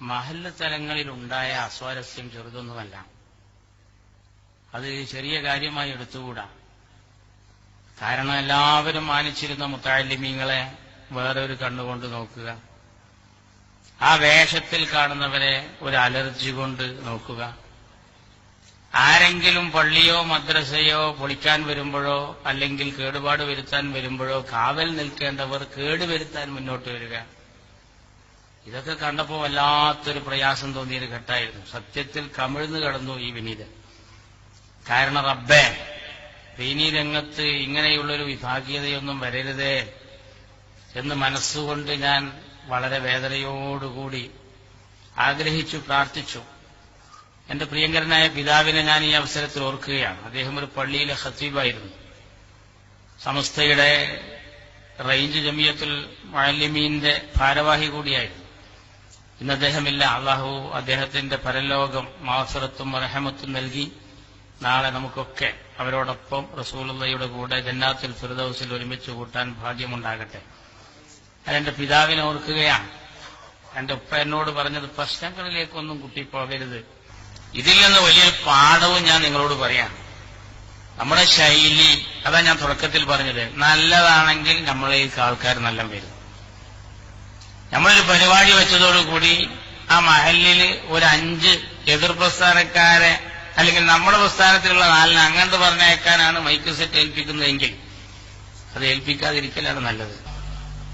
മഹല്ല തലങ്ങളിൽ ഉണ്ടായ അസ്വാരസ്യം ചെറുതൊന്നുമല്ല. അത് ചെറിയ കാര്യമായി എടുത്തുകൂടാ. കാരണം എല്ലാവരും മാനിച്ചിരുന്ന മുത്താലിമീങ്ങളെ വേറൊരു കണ്ണുകൊണ്ട് നോക്കുക. ആ വേഷത്തിൽ കാണുന്നവരെ ഒരു അലർജി കൊണ്ട് നോക്കുക. ആരെങ്കിലും പള്ളിയോ മദ്രസയോ പൊളിക്കാൻ വരുമ്പോഴോ അല്ലെങ്കിൽ കേടുപാട് വരുത്താൻ വരുമ്പോഴോ കാവൽ നിൽക്കേണ്ടവർ കേടുവരുത്താൻ മുന്നോട്ട് വരിക. ഇതൊക്കെ കണ്ടപ്പോൾ വല്ലാത്തൊരു പ്രയാസം തോന്നിയൊരു ഘട്ടമായിരുന്നു സത്യത്തിൽ കമിഴ്ന്നു കടന്നു ഈ വിനീതൻ കാരണം റബ്ബേ ദീനീ രംഗത്ത് ഇങ്ങനെയുള്ളൊരു വിഭാഗീയതയൊന്നും വരരുതേ എന്ന് മനസ്സുകൊണ്ട് ഞാൻ വളരെ വേദനയോടുകൂടി ആഗ്രഹിച്ചു പ്രാർത്ഥിച്ചു. എന്റെ പ്രിയങ്കരനായ പിതാവിനെ ഞാൻ ഈ അവസരത്തിൽ ഓർക്കുകയാണ്. അദ്ദേഹം ഒരു പള്ളിയിലെ ഹസീബായിരുന്നു സമസ്തയുടെ റേഞ്ച് ജമിയത്തിൽ മഴലിമീന്റെ ഭാരവാഹി കൂടിയായിരുന്നു. ഇന്ന് അദ്ദേഹമില്ല. അള്ളാഹു അദ്ദേഹത്തിന്റെ പരലോകം മാസറത്തും റഹമത്തും നൽകി. നാളെ നമുക്കൊക്കെ അവരോടൊപ്പം റസൂലുള്ളയുടെ കൂടെ ജന്നാത്തിൽ ഫിർദൌസിൽ ഒരുമിച്ച് കൂട്ടാൻ ഭാഗ്യമുണ്ടാകട്ടെ. അതെന്റെ പിതാവിനെ ഓർക്കുകയാണ്. എന്റെ ഉപ്പ എന്നോട് പറഞ്ഞത് പ്രശ്നങ്ങളിലേക്കൊന്നും കുട്ടി പോകരുത് ഇതിൽ നിന്ന് വലിയൊരു പാഠവും ഞാൻ നിങ്ങളോട് പറയാം. നമ്മുടെ ശൈലി അതാ ഞാൻ തുടക്കത്തിൽ പറഞ്ഞത് നല്ലതാണെങ്കിൽ നമ്മളേക്ക് ആൾക്കാർ നല്ല വരും. നമ്മളൊരു പരിപാടി വെച്ചതോടുകൂടി ആ മഹലിൽ ഒരു അഞ്ച് എതിർ പ്രസ്ഥാനക്കാരെ അല്ലെങ്കിൽ നമ്മുടെ പ്രസ്ഥാനത്തിലുള്ള നാലിനെ അങ്ങോട്ട് പറഞ്ഞേക്കാനാണ് മൈക്ക് സെറ്റ് ഏൽപ്പിക്കുന്നതെങ്കിൽ അത് ഏൽപ്പിക്കാതിരിക്കലാണ് നല്ലത്.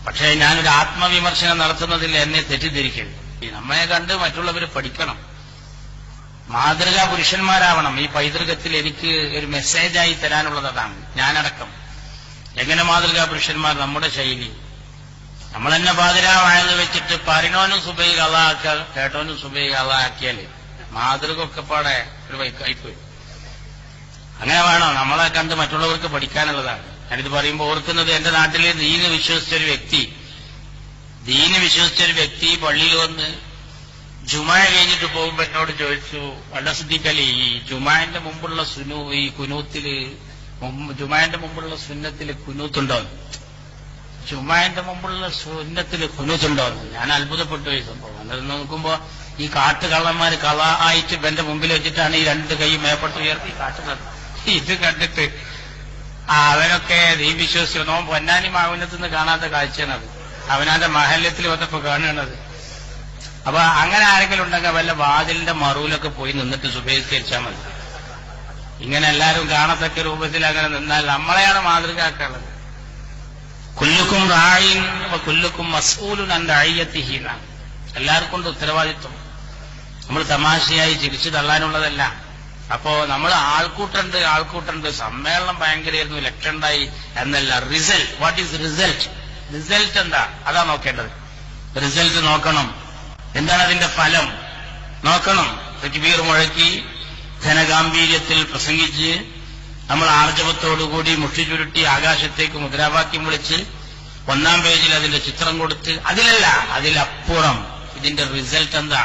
പക്ഷേ ഞാനൊരു ആത്മവിമർശനം നടത്തുന്നതിൽ എന്നെ തെറ്റിദ്ധരിക്കരുത്. നമ്മെ കണ്ട് മറ്റുള്ളവർ പഠിക്കണം. മാതൃകാ പുരുഷന്മാരാവണം. ഈ പൈതൃകത്തിൽ എനിക്ക് ഒരു മെസ്സേജായി തരാനുള്ളത് അതാണ്. ഞാനടക്കം. എങ്ങനെ മാതൃകാ പുരുഷന്മാർ നമ്മുടെ ശൈലി? നമ്മൾ തന്നെ പാതിരാവായെന്ന് വെച്ചിട്ട് പറഞ്ഞോനും സുബൈ കള്ളാക്ക കേട്ടോനും സുബൈ കള്ളാക്കിയാൽ മാതൃക ഒക്കെ പാടെ ഒരു വൈക്കായിപ്പോയി അങ്ങനെ വേണോ? നമ്മളെ കണ്ട് മറ്റുള്ളവർക്ക് പഠിക്കാനുള്ളതാണ്. ഞാനിത് പറയുമ്പോൾ ഓർക്കുന്നത് എന്റെ നാട്ടിലെ ദീന് വിശ്വസിച്ചൊരു വ്യക്തി ദീന് വിശ്വസിച്ചൊരു വ്യക്തി പള്ളിയിൽ വന്ന് ജുമായ കഴിഞ്ഞിട്ട് പോകുമ്പോ എന്നോട് ചോദിച്ചു വല്ല ഈ ജുമാന്റെ മുമ്പുള്ള സുനു ഈ കുനൂത്തിൽ ജുമാന്റെ മുമ്പുള്ള സുന്നത്തിൽ കുനൂത്തുണ്ടോ? ജുമാന്റെ മുമ്പുള്ള സുന്നത്തിൽ കുനൂത്തുണ്ടോ ഞാൻ അത്ഭുതപ്പെട്ടു ഈ സംഭവം. എന്നിട്ട് നോക്കുമ്പോ ഈ കാട്ടുകള്ളന്മാർ കള ആയിട്ട് എന്റെ മുമ്പിൽ വെച്ചിട്ടാണ് ഈ രണ്ട് കൈ മേപ്പെട്ട് ഉയർത്തി കാട്ടുന്നത് ഇത് കണ്ടിട്ട് അവനൊക്കെ നീ വിശ്വസിച്ചു പൊന്നാനി മാവിനത്ത് നിന്ന് കാണാത്ത കാഴ്ചയാണത്. അവനാന്റെ മഹല്യത്തിൽ വന്നപ്പോ കാണുന്നത്. അപ്പൊ അങ്ങനെ ആരെങ്കിലും ഉണ്ടെങ്കിൽ വല്ല വാതിലിന്റെ മറുവിലൊക്കെ പോയി നിന്നിട്ട് സുബേസ്കരിച്ചാൽ മതി. ഇങ്ങനെ എല്ലാവരും കാണത്തക്ക രൂപത്തിൽ അങ്ങനെ നിന്നാൽ നമ്മളെയാണ് മാതൃകയാക്കാനുള്ളത്. കുല്ലുക്കും റായിൻ കുല്ലുക്കും മസൂലും അന്റെ അയ്യത്തിഹീന എല്ലാവർക്കും ഉണ്ട് ഉത്തരവാദിത്വം. നമ്മൾ തമാശയായി ചിരിച്ചു തള്ളാനുള്ളതല്ല. അപ്പോ നമ്മൾ ആൾക്കൂട്ടുണ്ട് ആൾക്കൂട്ടുണ്ട്. സമ്മേളനം ഭയങ്കരമായിരുന്നു ഇലക്ഷൻ ഉണ്ടായി എന്നല്ല. Result what is result result എന്താ? അതാ നോക്കേണ്ടത്. റിസൾട്ട് നോക്കണം. എന്താണ് അതിന്റെ ഫലം? നോക്കണം. തക്ബീർ മുഴക്കി ധനഗാംഭീര്യത്തിൽ പ്രസംഗിച്ച് നമ്മൾ ആർജവത്തോടുകൂടി മുഷ്ടി ചുരുട്ടി ആകാശത്തേക്ക് മുദ്രാവാക്യം വിളിച്ച് ഒന്നാം പേജിൽ അതിന്റെ ചിത്രം കൊടുത്ത് അതിലല്ല അതിലപ്പുറം ഇതിന്റെ റിസൾട്ട് എന്താ?